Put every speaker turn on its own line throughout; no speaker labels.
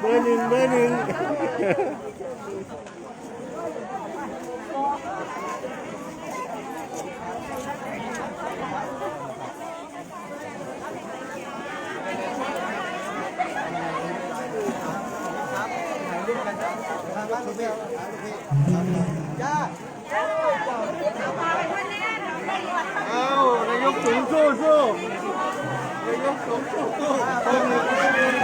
เบอร์หนึ่งเบอร์หนึ่งเอานายกสูงสู้สู้นายกสูงสู้สู้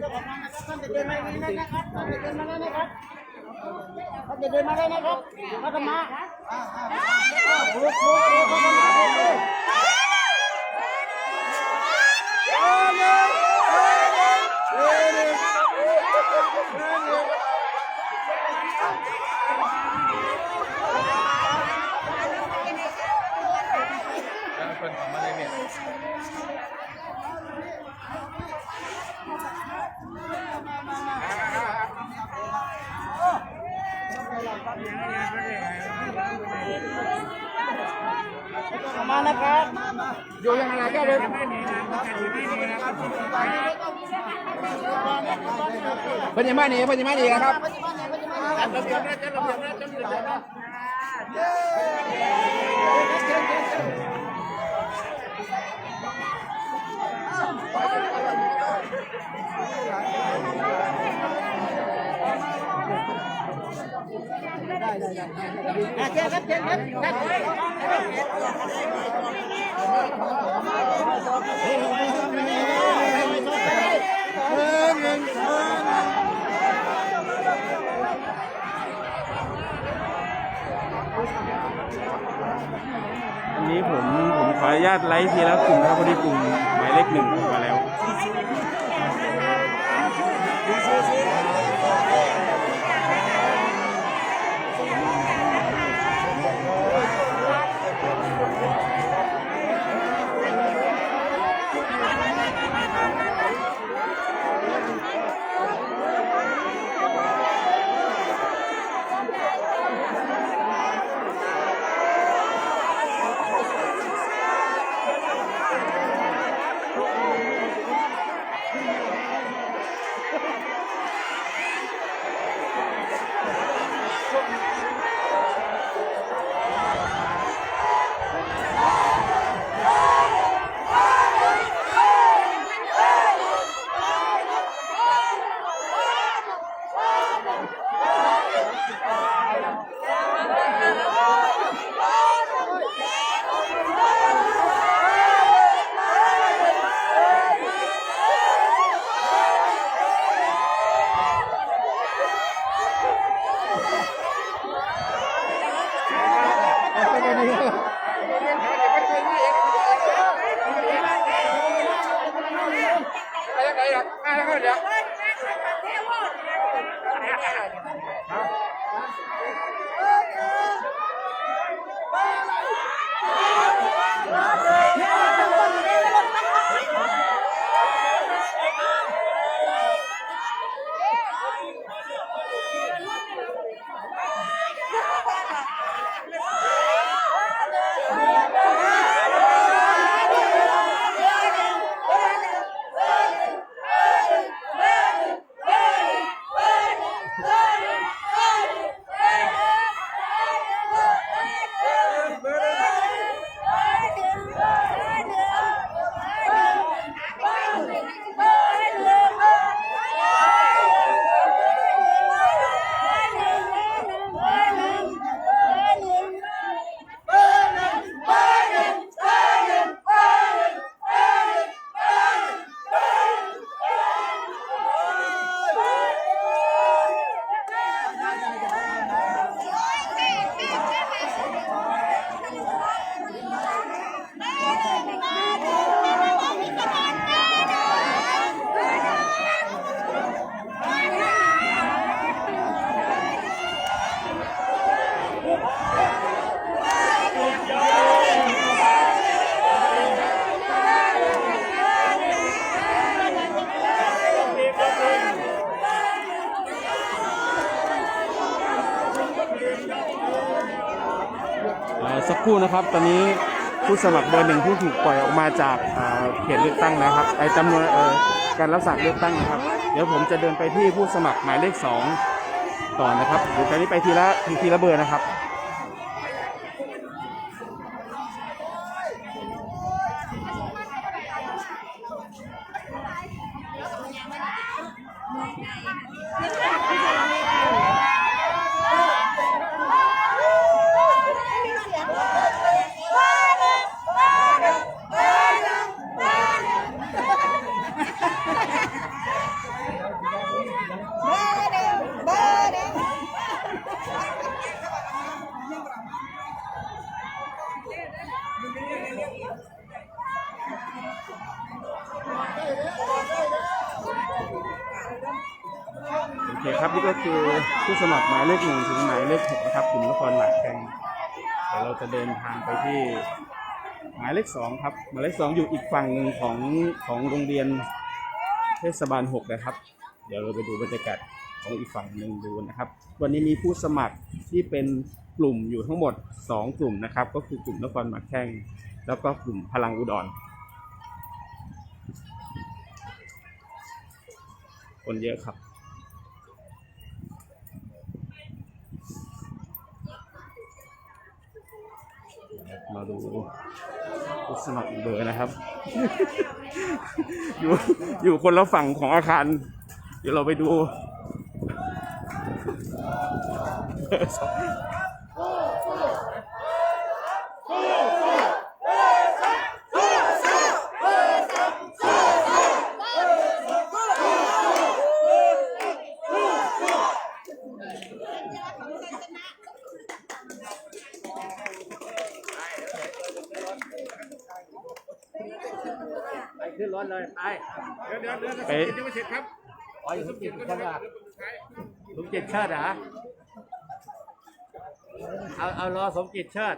ท่านจะเดินมาอย่างนี้นะครับท่านจะเดินมาแล้นะครับท่านจะเดินมาแล้วนะครับท่านจะมาลุกลุกลุกท่านจะมาเลยออก นะครับ
อยู่ยังไงแก้เลย
เป็นยังไงนี่เป็นยังไงนี่นะครับ
อ่ เชิญครับเชิญครับ
เบอร์หนึ่งเบอร์หนึ่ง
อันนี้ผมผมขออนุญาตไลฟ์ทีละกลุ่มครับพอดีกลุ่มหมายเลขหนึ่ง Yeah. นะครับ ตอนนี้ผู้สมัครเบอร์หนึ่งผู้ถูกปล่อยออกมาจากเขตเลือกตั้งนะครับ ไอจำนวนการรับสมัครเลือกตั้งนะครับ เดี๋ยวผมจะเดินไปที่ผู้สมัครหมายเลขสองก่อนนะครับเดี๋ยวตอนนี้ไปทีละทีละเบอร์นะครับ คครับนี่ก็คือผู้สมัครหมายเลขหนึ่งถึงหมายเลขหกนะครับกลุ่มนครหลาดแกงเดี๋ยวเราจะเดินทางไปที่หมายเลขสองครับหมายเลขสองอยู่อีกฝั่งหนึ่งของของโรงเรียนเทศบาลหกนะครับ เดี๋ยวเราไปดูบรรยากาศของอีกฝั่งหนึ่งดูนะครับ วันนี้มีผู้สมัครที่เป็นกลุ่มอยู่ทั้งหมดสองกลุ่มนะครับ ก็คือกลุ่มนครหมากแข้งแล้วก็กลุ่มพลังอุดรคนเยอะครับ มาดูสมัครอีกเบอร์นะครับ อยู่อยู่คนละฝั่งของอาคาร เดี๋ยวเราไปดู
ไปขึ้นรถเลย ไปเดี๋ยวเดี๋ยวเดี๋ยว
ไป
ยังไม่เสร็จครับอ๋ออยู่สมจิตคนละสมจิตเชิดเหรอเอาเอารอสมจิตเชิด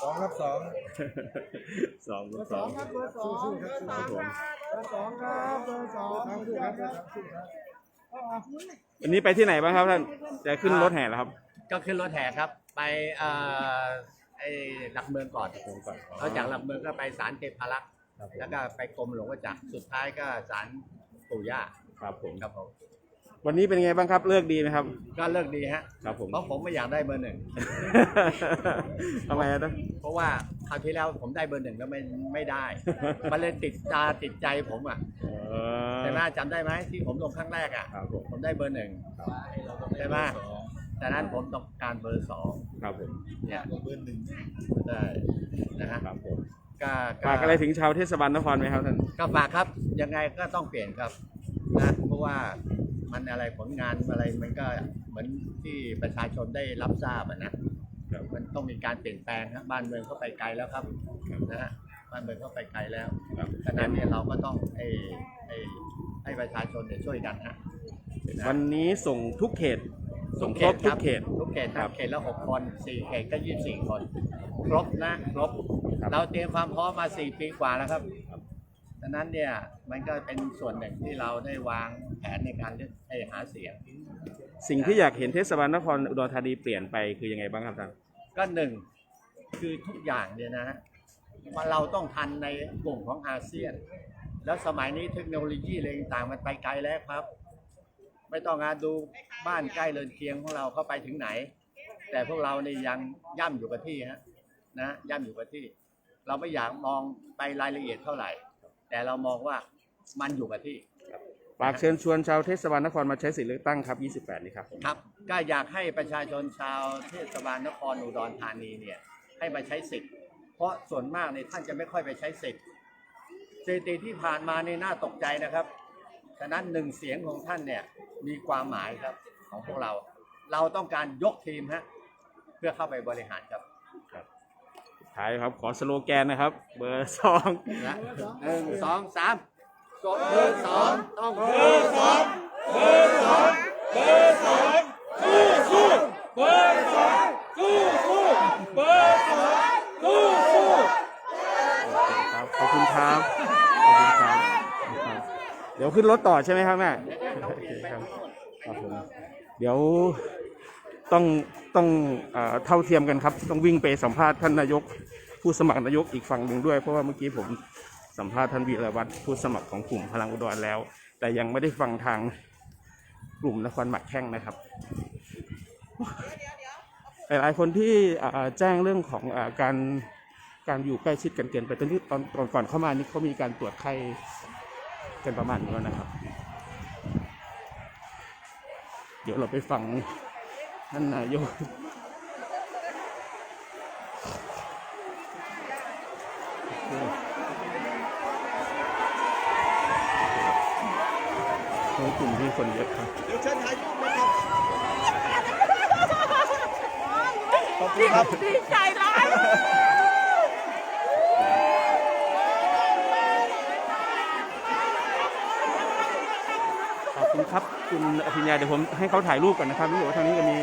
สองครับสอง
สองสอง
เบอร์สองเบอร์สอง
ผม
เบอร์สองครับเบอร์สองครับครับ
วันนี้ไปที่ไหนบ้างครับท่านจะขึ้นรถแห่แล้วครับ
ก็ขึ้นรถแห่ครับ ไปเอ่อไอหลักเมืองก่อนแล้วจากหลักเมืองก็ไปศาลเทพารักษ์แล้วก็ไปกรมหลวงพ่อจักรสุดท้ายก็ศาลปู่ย่า
ครับผม
ครับผม
วันนี้เป็นไงบ้างครับเลิกดีไหมครับ
ก็เลิกดีฮะ
ครับผม
เพราะผมไม่อยากได้เบอร์หนึ่ง
ทำไมอะนะ
เพราะว่าคราวที่แล้วผมได้เบอร์หนึ่งแล้วไม่ไม่ได้ มันเลยติดตาติดใจผมอะ
เออ
ใช่ไหมจำได้ไหมที่ผมลงครั้งแรกอะ
ครับผม
ผมได้เบอร์หนึ่งใช่ไหมแต่นั้นผมต้องการเบอร์สอง
ครับผม
เนี่ยเบอร์หนึ่งได้นะฮะ
ครับผม
ก็ก็
ฝากอะไรถึงชาวเทศบาลนครไหมครับท่าน
ก็ฝากครับยังไงก็ต้องเปลี่ยนครับนะเพราะว่า มันอะไรผลงานอะไรมันก็เหมือนที่ประชาชนได้รับทราบอะนะมันต้องมีการเปลี่ยนแปลงครับบ้านเมืองเข้าไปไกลแล้วครับนะฮะบ้านเมืองเข้าไปไกลแล้ว
ครับ
ฉะนั้นเนี่ยเราก็ต้องให้ให้ให้ประชาชนเนี่ยช่วยกันฮะะ
วันนี้ส่งทุกเขตส่งครบทุกเขต
ทุกเขตค
ครั
รับบเขตละหกคนสี่เขตก็ยี่สิบสี่คน ครบนะครบ
ครับ
เราเตรียมความพร้อมมาสี่ปีกว่าแล้วครับดังนั้นเนี่ยมันก็เป็นส่วนหนึ่งที่เราได้วาง แผนในการเลือกให้หาเสียง
สิ่งที่อยากเห็นเทศบาลนครอุดรธานีเปลี่ยนไปคือยังไงบ้างครับท่าน
ก็หนึ่งคือทุกอย่างเนี่ยนะฮะว่าเราต้องทันในกลุ่มของอาเซียน แล้วสมัยนี้เทคโนโลยีอะไรต่างๆมันไปไกลแล้วครับ ไม่ต้องงานดูบ้านใกล้เรือนเคียงของเราเข้าไปถึงไหน แต่พวกเรานี่ยังย่ำอยู่กับที่ฮะนะย่ำอยู่กับที่ เราไม่อยากมองไปรายละเอียดเท่าไหร่ แต่เรามองว่ามันอยู่กับที่
ฝากเชิญชวนชาวเทศบาลนครมาใช้สิทธิเลือกตั้งครับ 28 นี้ครับผม
ครับ ก็อยากให้ประชาชนชาวเทศบาลนครอุดรธานีเนี่ยให้มาใช้สิทธิ์ เพราะส่วนมากเนี่ยท่านจะไม่ค่อยไปใช้สิทธิ์สถิติที่ผ่านมาในน่าตกใจนะครับ ฉะนั้นหนึ่งเสียงของท่านเนี่ยมีความหมายครับของพวกเรา เราต้องการยกทีมฮะเพื่อเข้าไปบริหารครับ
สุดท้ายครับขอสโลแกนนะครับ เบอร์สอง
นะหนึ่งสองสาม กดเบอร์สองต้องเบอร์สองเบอร์สองเบอร์สองสู้สู้เบอร์สอง
สู้สู้เบอร์สองสู้สู้
ครับขอบคุณครับขอบคุณครับเดี๋ยวขึ้นรถต่อใช่ไหมครับแม่โอเคครับครับผมเดี๋ยวต้องต้องอ่อเท่าเทียมกันครับ ต้องวิ่งไปสัมภาษณ์ท่านนายกผู้สมัครนายกอีกฝั่งหนึ่งด้วย เพราะว่าเมื่อกี้ผม สัมภาษณ์ท่านวีรวัตรผู้สมัครของกลุ่มพลังอุดรแล้ว แต่ยังไม่ได้ฟังทางกลุ่มนครหมักแข้งนะครับ หลายๆคนที่แจ้งเรื่องของอการการอยู่ใกล้ชิดกันเกินไปตอนที่ตอนก่อนก่อนเข้ามานี่เขามีการตรวจไข้กันประมาณนี้แล้วนะครับ เดี๋ยวเราไปฟังท่านนายกในกลุ่ มที่คนเยอะครับ
เดี๋ยวเชิญถ่ายรูปนะครับขอบคุณครับ
ดีใจร้าย
ขอบคุณครับคุณอภิญญาเดี๋ยวผมให้เขาถ่ายรูปก่อนนะครับรู้สึกว่าทางนี้จะมี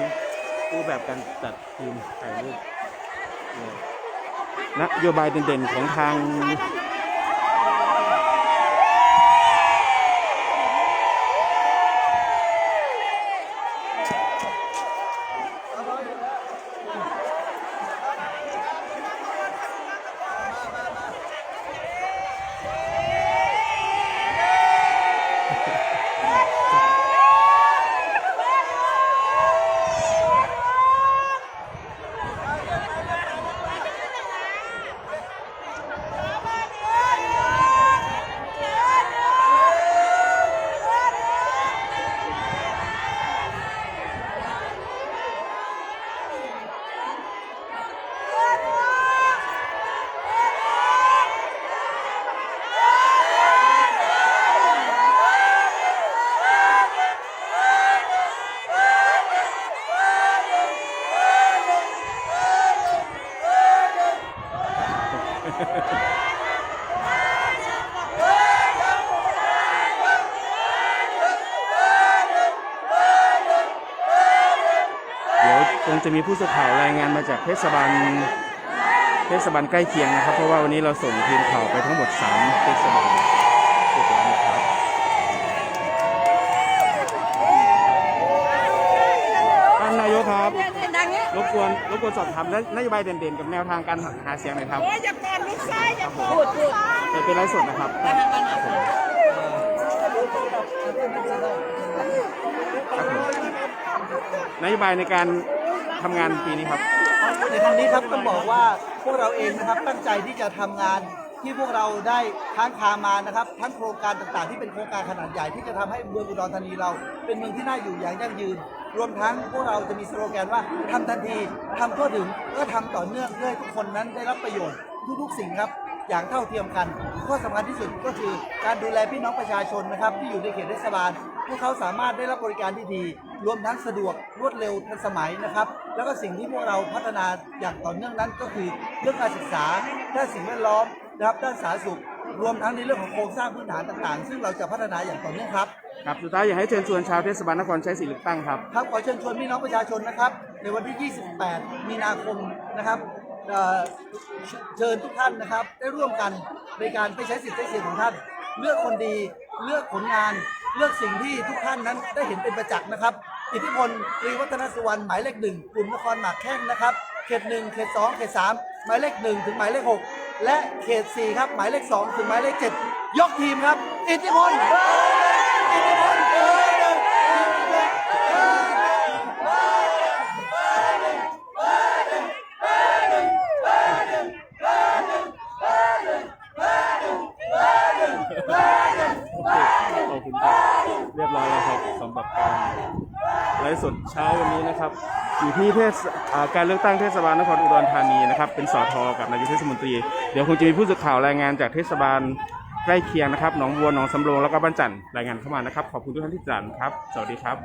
รูปแบบการจัดทีมถ่ายรูปนโยบายเด่นๆของทาง งจะมีผู้สื่อข่าวรายงานมาจากเทศบาลเทศบาลใกล้เคียงนะครับ เพราะว่าวันนี้เราส่งทีมข่าวไปทั้งหมด 3 เทศบาลเรียบร้อยนะครับท่านนายกครับ
ดังนี้
รบกวนรบกวนสอบถามนโยบายเด่นๆ กับแนวทางการหาเสียงหน่อยครับ
โอ้ยอย่ากอดลูกซ้ายอย่ากอดพูดพูด
เป็นเป็นไลฟ์สดนะครับครับผมนโยบายในการ ทำงานปีนี้ครับ
ในครั้งนี้ครับต้องบอกว่าพวกเราเองนะครับตั้งใจที่จะทำงานที่พวกเราได้ค้างคามานะครับ ทั้งโครงการต่างๆ ที่เป็นโครงการขนาดใหญ่ที่จะทำให้เมืองอุดรธานีเรา เป็นเมืองที่น่าอยู่อย่างยั่งยืน รวมทั้งพวกเราจะมีสโลแกนว่าทำทันทีทำทั่วถึงก็ทำต่อเนื่องเพื่อให้ทุกคนนั้นได้รับประโยชน์ทุกๆสิ่งครับอย่างเท่าเทียมกันข้อสำคัญที่สุดก็คือการดูแลพี่น้องประชาชนนะครับที่อยู่ในเขตเทศบาล พวกเขาสามารถได้รับบริการที่ดี รวมทั้งสะดวกรวดเร็วทันสมัยนะครับ แล้วก็สิ่งที่พวกเราพัฒนาอย่างต่อเนื่องนั้นก็คือเรื่องการศึกษาด้านสิ่งแวดล้อมนะครับด้านสาธารณสุข รวมทั้งในเรื่องของโครงสร้างพื้นฐานต่างๆ ซึ่งเราจะพัฒนาอย่างต่อเนื่องครับ
ครับ สุดท้ายอยากให้เชิญชวนชาวเทศบาลนครใช้สิทธิเลือกตั้งครับ
ครับ ขอเชิญชวนพี่น้องประชาชนนะครับ ในวันที่ 28 มีนาคมนะครับเอ่อเชเชิญทุกท่านนะครับ ได้ร่วมกันในการไปใช้สิทธิ์ใช้เสียงของท่าน เลือกคนดี เลือกผลงานเลือกสิ่งที่ทุกท่านนั้นได้เห็นเป็นประจักษ์นะครับ อิทธิพลตรีวัฒนสุวรรณหมายเลขหนึ่งกลุ่มนครหมากแข้งนะครับ เขตหนึ่งเขตสองเขตสามหมายเลขหนึ่งถึงหมายเลขหกและเขตสี่ครับหมายเลขสองถึงหมายเลขเจ็ดยกทีมครับ อิทธิพลอิทธิพลเบอร์หนึ่งอิทธิพลเบอร์หนึ่ง
ขอบคุณครับ เรียบร้อยแล้วครับสำหรับการไลฟ์สดเช้าวันนี้นะครับ อยู่ที่เทศการเลือกตั้งเทศบาลนครอุดรธานีนะครับ เป็นสอทอกับนายกเทศมนตรี เดี๋ยวคงจะมีผู้สื่อข่าวรายงานจากเทศบาลใกล้เคียงนะครับ หนองบัว หนองสำโรง แล้วก็บ้านจันทร์รายงานเข้ามานะครับ ขอบคุณทุกท่านที่ติดตามครับ สวัสดีครับ